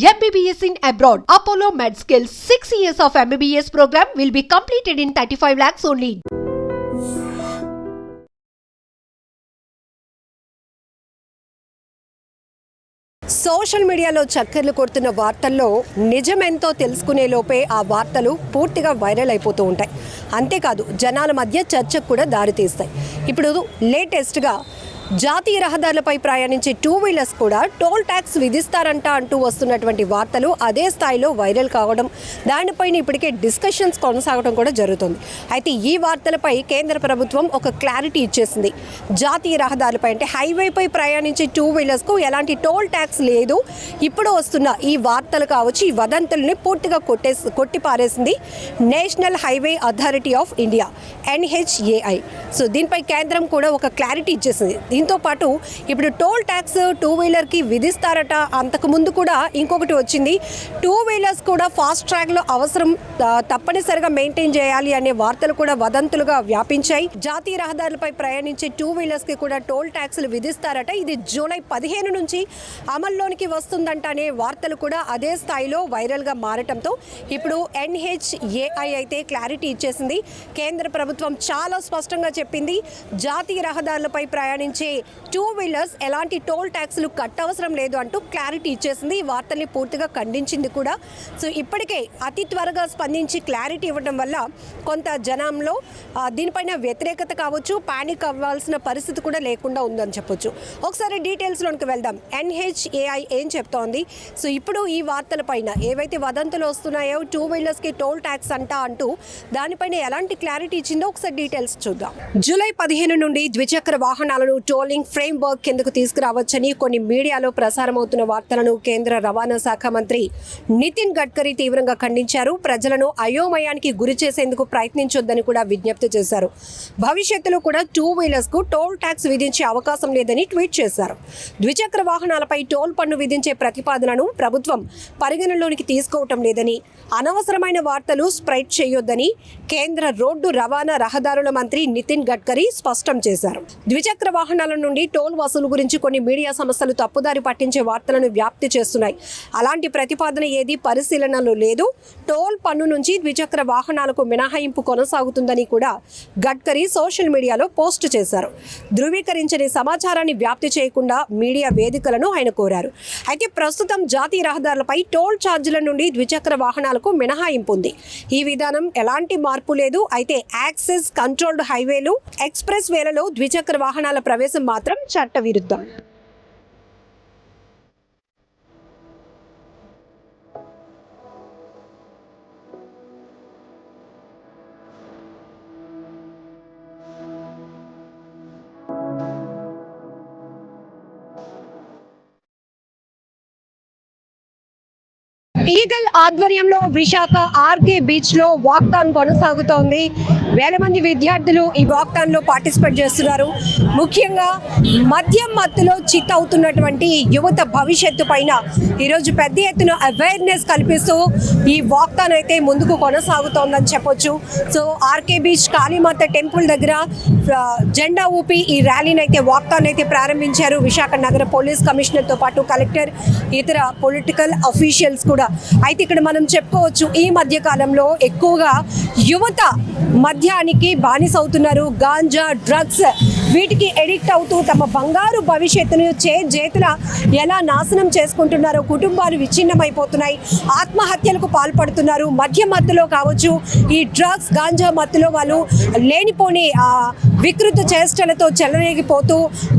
MBBS in abroad. Apollo MedSkill 6 years of MBBS program will be completed in 35 lakhs only. Social మీడియాలో చక్కర్లు కొడుతున్న వార్తల్లో నిజమెంతో తెలుసుకునే లోపే ఆ వార్తలు పూర్తిగా వైరల్ అయిపోతూ ఉంటాయి అంతేకాదు జనాల మధ్య చర్చకు కూడా దారితీస్తాయి ఇప్పుడు లేటెస్ట్గా జాతీయ రహదారులపై ప్రయాణించే టూ వీలర్స్ కూడా టోల్ ట్యాక్స్ విధిస్తారంట అంటూ వస్తున్నటువంటి వార్తలు అదే స్థాయిలో వైరల్ కావడం దానిపైన ఇప్పటికే డిస్కషన్స్ కొనసాగడం కూడా జరుగుతుంది. అయితే ఈ వార్తలపై కేంద్ర ప్రభుత్వం ఒక క్లారిటీ ఇచ్చేసింది. జాతీయ రహదారులపై అంటే హైవేపై ప్రయాణించే టూ వీలర్స్కు ఎలాంటి టోల్ ట్యాక్స్ లేదు. ఇప్పుడు వస్తున్న ఈ వార్తలు కావచ్చు ఈ వదంతుల్ని పూర్తిగా కొట్టేసి కొట్టిపారేసింది national highway authority of India NHAI. So దీనిపై కేంద్రం కూడా ఒక క్లారిటీ ఇచ్చేసింది. దీంతో పాటు ఇప్పుడు టోల్ ట్యాక్స్ టూ వీలర్కి విధిస్తారట. అంతకు ముందు కూడా ఇంకొకటి వచ్చింది. టూ వీలర్స్ కూడా ఫాస్ట్ ట్రాక్లో అవసరం తప్పనిసరిగా మెయింటైన్ చేయాలి అనే వార్తలు కూడా వదంతులుగా వ్యాపించాయి. జాతీయ రహదారులపై ప్రయాణించే టూ వీలర్స్కి కూడా టోల్ ట్యాక్స్లు విధిస్తారట. ఇది జూలై పదిహేను నుంచి అమల్లోనికి వస్తుందంట అనే వార్తలు కూడా అదే స్థాయిలో వైరల్గా మారటంతో ఇప్పుడు ఎన్హెచ్ఏఐ అయితే క్లారిటీ ఇచ్చేసింది. కేంద్ర ప్రభుత్వం చాలా స్పష్టంగా చెప్పింది. జాతీయ రహదారులపై ప్రయాణించే టూ వీలర్స్ ఎలాంటి టోల్ ట్యాక్స్లు కట్టవసరం లేదు అంటూ క్లారిటీ ఇచ్చేసింది. ఈ వార్తల్ని పూర్తిగా ఖండించింది కూడా. సో ఇప్పటికే అతి త్వరగా స్పందించి క్లారిటీ ఇవ్వడం వల్ల కొంత జనంలో దీనిపైన వ్యతిరేకత కావచ్చు పానిక్ అవ్వాల్సిన పరిస్థితి కూడా లేకుండా ఉందని చెప్పొచ్చు. ఒకసారి డీటెయిల్స్లోనికి వెళ్దాం. ఎన్హెచ్ఏఐ ఏం చెప్తోంది? సో ఇప్పుడు ఈ వార్తల పైన ఏవైతే వదంతులు వస్తున్నాయో టూ వీలర్స్కి టోల్ ట్యాక్స్ అంట అంటూ దానిపైన ఎలాంటి క్లారిటీ ఇచ్చిందో ఒకసారి డీటెయిల్స్ చూద్దాం. జూలై పదిహేను నుండి ద్విచక్ర వాహనాలను టోలింగ్ ఫ్రేమ్ వర్క్ కిందకు తీసుకురావచ్చని కొన్ని మీడియాలో ప్రసారమవుతున్న వార్తలను కేంద్ర రవాణా శాఖ మంత్రి నితిన్ గడ్కరీ తీవ్రంగా ఖండించారు. ప్రజలను అయోమయానికి గురి చేసేందుకు ప్రయత్నించొద్దని కూడా విజ్ఞప్తి చేశారు. భవిష్యత్తులో కూడా టూ వీలర్స్కు టోల్ ట్యాక్స్ విధించే అవకాశం లేదని ట్వీట్ చేశారు. ద్విచక్ర వాహనాలపై టోల్ పన్ను విధించే ప్రతిపాదనను ప్రభుత్వం పరిగణలోనికి తీసుకోవటం లేదని అనవసరమైన వార్తలు స్ప్రెడ్ చేయొద్దని కేంద్ర రోడ్డు రవాణా రహదారుల మంత్రి నితిన్ గడ్కరీ స్పష్టం చేశారు. ద్విచక్ర వాహనాల నుండి టోల్ వసూలు గురించి కొన్ని మీడియా సంస్థలు తప్పుదారి పట్టించే వార్తలను వ్యాప్తి చేస్తున్నాయి. అలాంటి ప్రతిపాదన ఏది పరిశీలనలో లేదు. టోల్ పన్ను నుంచి ద్విచక్ర వాహనాలకు మినహాయింపు కొనసాగుతుందని కూడా గడ్కరీ సోషల్ మీడియాలో పోస్ట్ చేశారు. ధృవీకరించని సమాచారాన్ని వ్యాప్తి చేయకుండా మీడియా వేదికలను ఆయన కోరారు. అయితే ప్రస్తుతం జాతీయ రహదారులపై టోల్ ఛార్జీల నుండి ద్విచక్ర వాహనాలకు మినహాయింపు ఉంది. ఈ విధానం ఎలాంటి మార్పు లేదు. అయితే యాక్సెస్ కంట్రోల్డ్ హైవేలు ఎక్స్ప్రెస్ వేలలో ద్విచక్ర వాహనాల ప్రవేశం మాత్రం చట్టవిరుద్ధం ఈగల్ ఆధ్వర్యంలో విశాఖ ఆర్కే బీచ్లో వాక్థాన్ కొనసాగుతోంది. వేల మంది విద్యార్థులు ఈ వాక్థాన్లో పార్టిసిపేట్ చేస్తున్నారు. ముఖ్యంగా మద్యం మత్తులో చిత్ అవుతున్నటువంటి యువత భవిష్యత్తు పైన ఈరోజు పెద్ద ఎత్తున అవేర్నెస్ కల్పిస్తూ ఈ వాక్థాన్ అయితే ముందుకు కొనసాగుతోందని చెప్పొచ్చు. So RK beach Kalimata temple దగ్గర జెండా ఊపి ఈ ర్యాలీని అయితే వాక్థాన్ అయితే ప్రారంభించారు. విశాఖ నగర పోలీస్ కమిషనర్తో పాటు కలెక్టర్ ఇతర పొలిటికల్ అఫీషియల్స్ కూడా. అయితే ఇక్కడ మనం చెప్పుకోవచ్చు ఈ మధ్య కాలంలో ఎక్కువగా యువత మద్యానికి బానిస అవుతున్నారు గాంజా డ్రగ్స్ వీటికి ఎడిక్ట్ అవుతూ తమ బంగారు భవిష్యత్తును చే చేతుల ఎలా నాశనం చేసుకుంటున్నారో కుటుంబాలు విచ్ఛిన్నమైపోతున్నాయి. ఆత్మహత్యలకు పాల్పడుతున్నారు. మద్య మత్తులో కావచ్చు ఈ డ్రగ్స్ గాంజా మత్తులో వాళ్ళు లేనిపోని ఆ, వికృత చేష్టలతో చెలరేగిపోతూ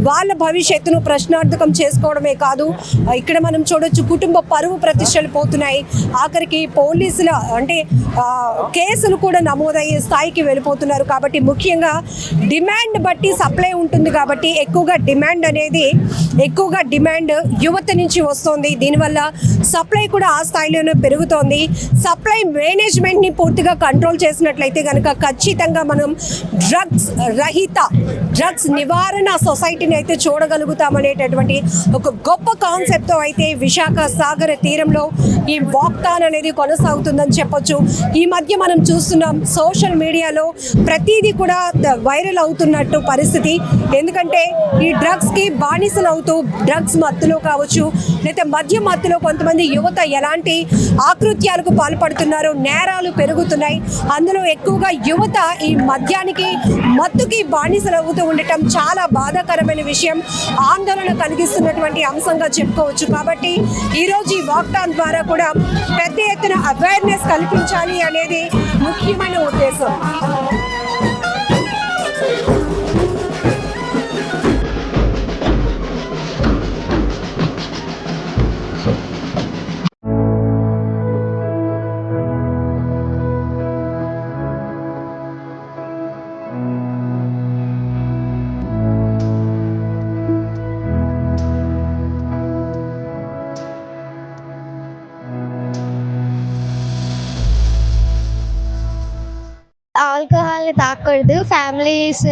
వాళ్ళ భవిష్యత్తును ప్రశ్నార్థకం చేసుకోవడమే కాదు ఇక్కడ మనం చూడొచ్చు కుటుంబ పరువు ప్రతిష్టలు పోతున్నాయి. ఆఖరికి పోలీసుల అంటే కేసులు కూడా నమోదయ్యే స్థాయికి వెళ్ళిపోతున్నారు కాబట్టి ముఖ్యంగా డిమాండ్ బట్టి సప్లై ఉంటుంది కాబట్టి ఎక్కువగా డిమాండ్ అనేది ఎక్కువగా డిమాండ్ యువత నుంచి వస్తుంది. దీనివల్ల సప్లై కూడా ఆ స్థాయిలోనే పెరుగుతోంది. సప్లై మేనేజ్మెంట్ని పూర్తిగా కంట్రోల్ చేసినట్లయితే కనుక ఖచ్చితంగా మనం డ్రగ్స్ రహిత డ్రగ్స్ నివారణ సొసైటీని అయితే చూడగలుగుతామనేటటువంటి ఒక గొప్ప కాన్సెప్ట్తో అయితే విశాఖ సాగర తీరంలో ఈ వాక్తాన్ అనేది కొనసాగుతుందని చెప్పొచ్చు. ఈ మధ్య మనం చూస్తున్నాం సోషల్ మీడియాలో ప్రతిదీ కూడా వైరల్ అవుతున్నట్టు పరిస్థితి. ఎందుకంటే ఈ డ్రగ్స్కి బానిసలు అవుతూ డ్రగ్స్ మత్తులో కావచ్చు లేదా మద్య మత్తులో కొంతమంది యువత ఎలాంటి ఆకృత్యాలకు పాల్పడుతున్నారు నేరాలు పెరుగుతున్నాయి. అందులో ఎక్కువగా యువత ఈ మద్యానికి మత్తుకి బానిసలు అవుతూ ఉండటం చాలా బాధాకరమైన విషయం. ఆందోళన కలిగిస్తున్నటువంటి అంశంగా చెప్పుకోవచ్చు కాబట్టి ఈరోజు ఈ వాక్టాన్ ద్వారా కూడా పెద్ద ఎత్తున అవేర్నెస్ కల్పించాలి అనేది ముఖ్యమైన ఉద్దేశం. 감사합니다. ఆల్కహాల్ తాకూడదు ఫ్యామిలీస్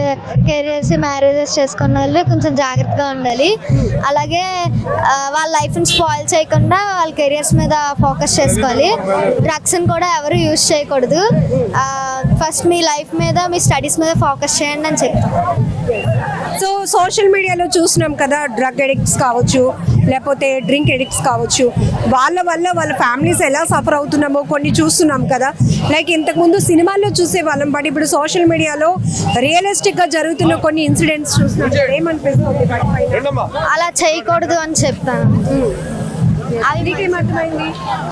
కెరియర్స్ మ్యారేజెస్ చేసుకున్న వాళ్ళు కొంచెం జాగ్రత్తగా ఉండాలి. అలాగే వాళ్ళ లైఫ్ని స్పాయిల్ చేయకుండా వాళ్ళ కెరియర్స్ మీద ఫోకస్ చేసుకోవాలి. డ్రగ్స్ని కూడా ఎవరు యూజ్ చేయకూడదు. ఫస్ట్ మీ లైఫ్ మీద మీ స్టడీస్ మీద ఫోకస్ చేయండి అని చెప్తాను. సో సోషల్ మీడియాలో చూస్తున్నాం కదా డ్రగ్ ఎడిక్ట్స్ కావచ్చు లేకపోతే డ్రింక్ ఎడిక్ట్స్ కావచ్చు. వాళ్ళ వల్ల వాళ్ళ ఫ్యామిలీస్ ఎలా సఫర్ అవుతున్నామో కొన్ని చూస్తున్నాం కదా. లైక్ ఇంతకుముందు సినిమాల్లో చూసే వాళ్ళం బట్ ఇప్పుడు సోషల్ మీడియాలో రియలిస్టిక్గా జరుగుతున్న కొన్ని ఇన్సిడెంట్స్ చూస్తున్నాం. ఏమనిపిస్తుంది? అలా చేయకూడదు అని చెప్తాను నీకేమర్థమైంది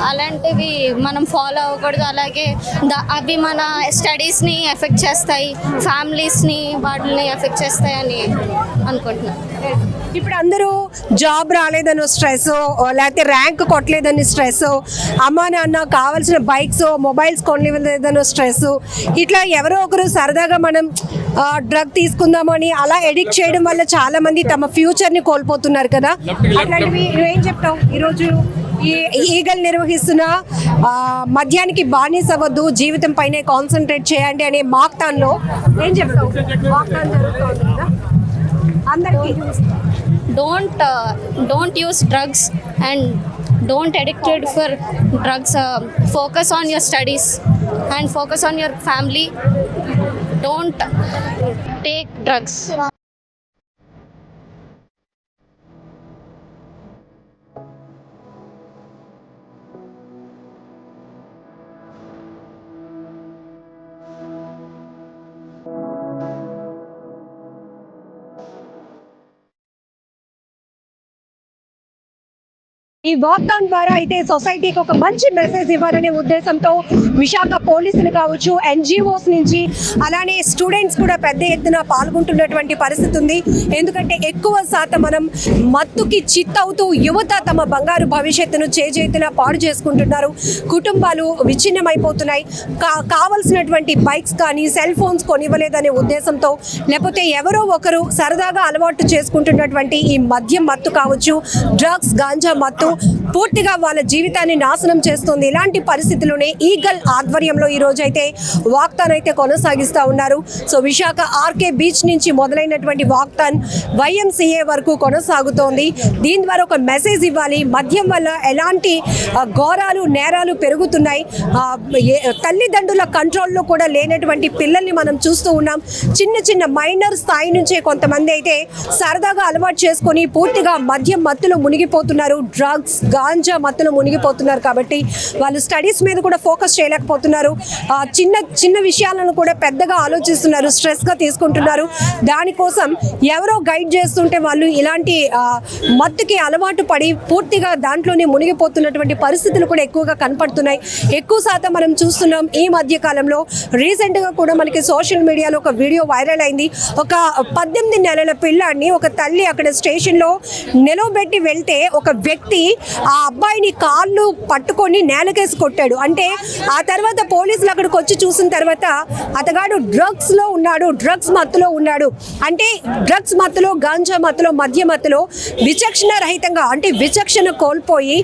అలాంటివి మనం ఫాలో అవ్వకూడదు. అలాగే అవి మన స్టడీస్ని ఎఫెక్ట్ చేస్తాయి. ఫ్యామిలీస్ని వాటిని ఎఫెక్ట్ చేస్తాయి అని అనుకుంటున్నాను ఇప్పుడు అందరూ జాబ్ రాలేదని స్ట్రెస్ లేకపోతే ర్యాంక్ కొట్టలేదని స్ట్రెస్ అమ్మా నాన్న కావాల్సిన బైక్స్ మొబైల్స్ కొనలేదని స్ట్రెస్ ఇట్లా ఎవరో ఒకరు సరదాగా మనం డ్రగ్ తీసుకుందామని అలా ఎడిక్ట్ చేయడం వల్ల చాలా మంది తమ ఫ్యూచర్ని కోల్పోతున్నారు కదా. అట్లాంటివి ఏం చెప్తావు? ఈరోజు ఈ ఈగల్ నిర్వహిస్తున్న మద్యానికి బానిస అవ్వద్దు జీవితం పైనే కాన్సన్ట్రేట్ చేయండి అనే మాక్తాన్లో ఏం చెప్తావు? మాక్తాన్ జరుగుతుంది కదా. అందరికీ don't uh, don't use drugs and don't addicted for drugs uh, focus on your studies and focus on your family don't ఈ వాక్డౌన్ ద్వారా అయితే సొసైటీకి ఒక మంచి మెసేజ్ ఇవ్వాలనే ఉద్దేశంతో విశాఖ పోలీసులు కావచ్చు ఎన్జిఓస్ నుంచి అలానే స్టూడెంట్స్ కూడా పెద్ద ఎత్తున పాల్గొంటున్నటువంటి పరిస్థితి ఉంది. ఎందుకంటే ఎక్కువ శాతం మనం మత్తుకి చిత్తవుతూ యువత తమ బంగారు భవిష్యత్తును చేజేతున పాడు చేసుకుంటున్నారు. కుటుంబాలు విచ్ఛిన్నమైపోతున్నాయి. కా కావలసినటువంటి బైక్స్ కానీ సెల్ ఫోన్స్ కొనివ్వలేదనే ఉద్దేశంతో లేకపోతే ఎవరో ఒకరు సరదాగా అలవాటు చేసుకుంటున్నటువంటి ఈ మద్యం మత్తు కావచ్చు డ్రగ్స్ గాంజా మత్తు పూర్తిగా వాళ్ళ జీవితాన్ని నాశనం చేస్తుంది. ఇలాంటి పరిస్థితుల్లోనే ఈగల్ ఆధ్వర్యంలో ఈ రోజు అయితే వాక్తాన్ అయితే కొనసాగిస్తూ ఉన్నారు. సో విశాఖ ఆర్కే బీచ్ నుంచి మొదలైనటువంటి వాక్తాన్ వైఎంసీఏ వరకు కొనసాగుతోంది. దీని ద్వారా ఒక మెసేజ్ ఇవ్వాలి. మద్యం వల్ల ఎలాంటి ఘోరాలు నేరాలు పెరుగుతున్నాయి. తల్లిదండ్రుల కంట్రోల్లో కూడా లేనటువంటి పిల్లల్ని మనం చూస్తూ ఉన్నాం. చిన్న చిన్న మైనర్ స్థాయి నుంచే కొంతమంది అయితే సరదాగా అలవాటు చేసుకొని పూర్తిగా మద్యం మత్తులో మునిగిపోతున్నారు. డ్రగ్స్ గాంజా మత్తులో మునిగిపోతున్నారు కాబట్టి వాళ్ళు స్టడీస్ మీద కూడా ఫోకస్ చేయలేకపోతున్నారు. చిన్న చిన్న విషయాలను కూడా పెద్దగా ఆలోచిస్తున్నారు స్ట్రెస్గా తీసుకుంటున్నారు. దానికోసం ఎవరో గైడ్ చేస్తుంటే వాళ్ళు ఇలాంటి మత్తుకి అలవాటు పడి పూర్తిగా దాంట్లోనే మునిగిపోతున్నటువంటి పరిస్థితులు కూడా ఎక్కువగా కనపడుతున్నాయి. ఎక్కువ శాతం మనం చూస్తున్నాం ఈ మధ్య కాలంలో రీసెంట్గా కూడా మనకి సోషల్ మీడియాలో ఒక వీడియో వైరల్ అయింది. ఒక పద్దెనిమిది నెలల పిల్లాడిని ఒక తల్లి అక్కడ స్టేషన్లో నిలవబెట్టి వెళ్తే ఒక వ్యక్తి ఆ అబ్బాయిని కాళ్ళు పట్టుకొని నేలకేసి కొట్టాడు. అంటే ఆ తర్వాత పోలీసులు అక్కడికి వచ్చి చూసిన తర్వాత అతగాడు డ్రగ్స్లో ఉన్నాడు డ్రగ్స్ మత్తులో ఉన్నాడు. అంటే డ్రగ్స్ మత్తులో గాంజా మత్తులో మద్య మత్తులో విచక్షణ రహితంగా అంటే విచక్షణ కోల్పోయి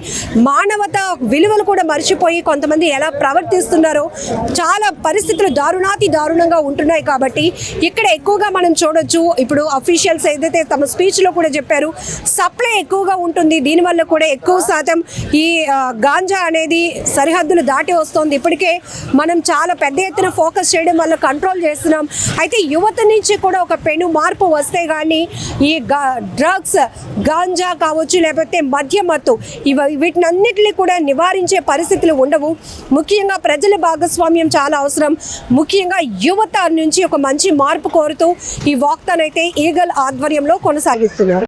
మానవత విలువలు కూడా మర్చిపోయి కొంతమంది ఎలా ప్రవర్తిస్తున్నారో చాలా పరిస్థితులు దారుణాతి దారుణంగా ఉంటున్నాయి కాబట్టి ఇక్కడ ఎక్కువగా మనం చూడొచ్చు. ఇప్పుడు అఫీషియల్స్ ఏదైతే తమ స్పీచ్లో కూడా చెప్పారు సప్లై ఎక్కువగా ఉంటుంది దీనివల్ల కూడా ఎక్కువ శాతం ఈ గాంజా అనేది సరిహద్దులు దాటి వస్తుంది. ఇప్పటికే మనం చాలా పెద్ద ఎత్తున ఫోకస్ చేయడం వల్ల కంట్రోల్ చేస్తున్నాం. అయితే యువత నుంచి కూడా ఒక పెను మార్పు వస్తే కానీ ఈ డ్రగ్స్ గాంజా కావచ్చు లేకపోతే మద్యమత్తు ఇవ వీటినన్నిటిని కూడా నివారించే పరిస్థితులు ఉండవు. ముఖ్యంగా ప్రజల భాగస్వామ్యం చాలా అవసరం. ముఖ్యంగా యువత నుంచి ఒక మంచి మార్పు కోరుతూ ఈ వాక్తాన్ అయితే ఈగల్ ఆధ్వర్యంలో కొనసాగిస్తున్నారు.